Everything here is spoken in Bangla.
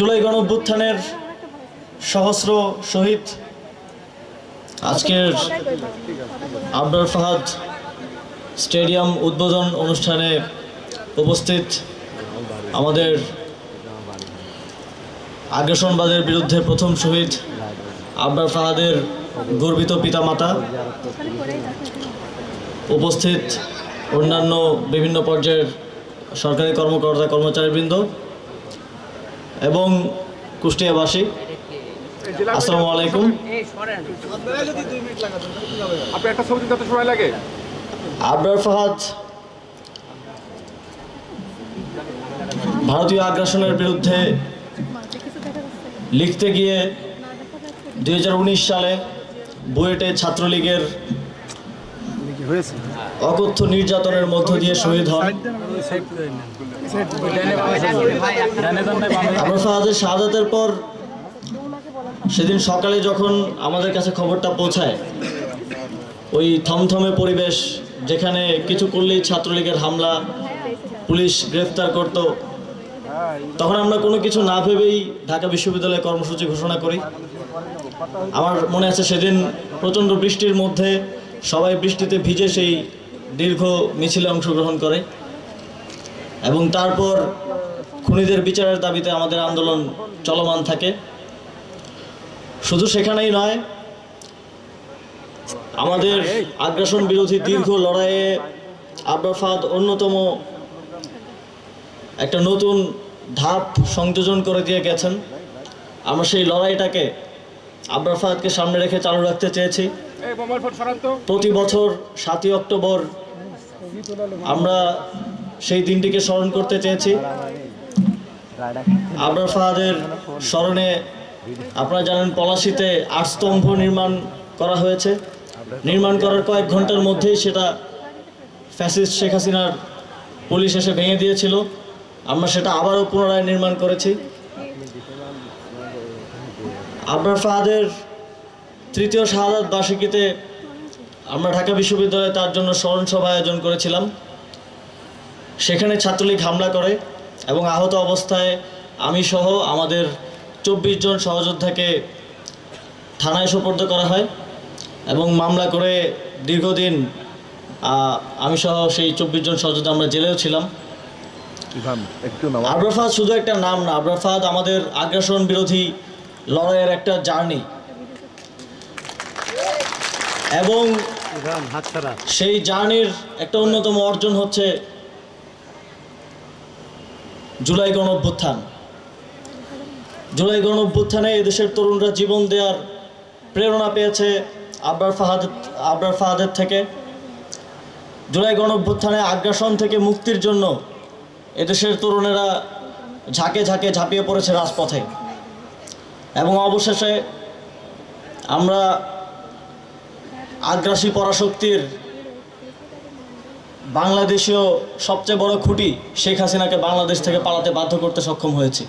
জুলাই গণঅভ্যুত্থানের সহস্র শহীদ। আজকের আবরার ফাহাদ স্টেডিয়াম উদ্বোধন অনুষ্ঠানে উপস্থিত আমাদের আগ্রাসনবাদের বিরুদ্ধে প্রথম শহীদ আবরার ফাহাদের গর্বিত পিতামাতা। উপস্থিত অন্যান্য বিভিন্ন পর্যায়ের সরকারি কর্মকর্তা, কর্মচারীবৃন্দ। এবং কুষ্টিয়াবাসী আসসালামু আলাইকুম। আবরার ফাহাদ ভারতীয় আগ্রাসনের বিরুদ্ধে লিখতে গিয়ে দুই হাজার উনিশ সালে বুয়েটে ছাত্রলীগের অকথ্য নির্যাতনের মধ্য দিয়ে শহীদ হন। শাহাদাতের পর সেদিন সকালে যখন আমাদের কাছে খবরটা পৌঁছায়, ওই থমথমে পরিবেশ যেখানে কিছু করলেই ছাত্রলীগের হামলা, পুলিশ গ্রেফতার করত, তখন আমরা কোনো কিছু না ভেবেই ঢাকা বিশ্ববিদ্যালয়ে কর্মসূচি ঘোষণা করি। আমার মনে আছে সেদিন প্রচণ্ড বৃষ্টির মধ্যে সবাই বৃষ্টিতে ভিজে সেই দীর্ঘ মিছিলে অংশগ্রহণ করে এবং তারপর খুনিদের বিচারের দাবিতে আমাদের আন্দোলন চলমান থাকে। শুধু সেখানেই নয়, আমাদের আগ্রাসন বিরোধী দীর্ঘ লড়াইয়ে আব্রাফাদ অন্যতম একটা নতুন ধাপ সংযোজন করে দিয়ে গেছেন। আমরা সেই লড়াইটাকে আব্রাফাদকে সামনে রেখে চালু রাখতে চেয়েছি। প্রতি বছর সাতই অক্টোবর আমরা সেই দিনটিকে স্মরণ করতে চেয়েছি। আবরার ফাহাদের স্মরণে আপনারা জানেন পলাশিতে আট স্তম্ভ নির্মাণ করা হয়েছে। নির্মাণ করার কয়েক ঘণ্টার মধ্যেই সেটা ফ্যাসিস্ট শেখ হাসিনার পুলিশ এসে ভেঙে দিয়েছিল। আমরা সেটা আবারও পুনরায় নির্মাণ করেছি। আবরার ফাহাদের তৃতীয় শাহাদাত বার্ষিকীতে আমরা ঢাকা বিশ্ববিদ্যালয়ে তার জন্য স্মরণসভা আয়োজন করেছিলাম। সেখানে ছাত্রলীগ হামলা করে এবং আহত অবস্থায় আমি সহ আমাদের চব্বিশ জন সহযোদ্ধাকে থানায় সোপর্দ করা হয় এবং মামলা করে দীর্ঘদিন আমি সহ সেই চব্বিশ জন সহযোদ্ধা আমরা জেলেও ছিলাম। ফাহাদ শুধু একটা নাম না আবরার ফাহাদ আমাদের আগ্রাসন বিরোধী লড়াইয়ের একটা জার্নি। এবং সেই জার্নির একটা অন্যতম অর্জন হচ্ছে জুলাই গণ অভ্যুত্থান। জুলাই গণ অভ্যুত্থানে এদেশের তরুণরা জীবন দেওয়ার প্রেরণা পেয়েছে আবরার ফাহাদ আবরার ফাহাদের থেকে। জুলাই গণ অভ্যুত্থানে আগ্রাসন থেকে মুক্তির জন্য এদেশের তরুণেরা ঝাঁকে ঝাঁকে ঝাঁপিয়ে পড়েছে রাজপথে। এবং অবশেষে আমরা আগ্রাসী পরাশক্তির বাংলাদেশীয় সবচেয়ে বড় খুঁটি শেখ হাসিনাকে বাংলাদেশ থেকে পালাতে বাধ্য করতে সক্ষম হয়েছে।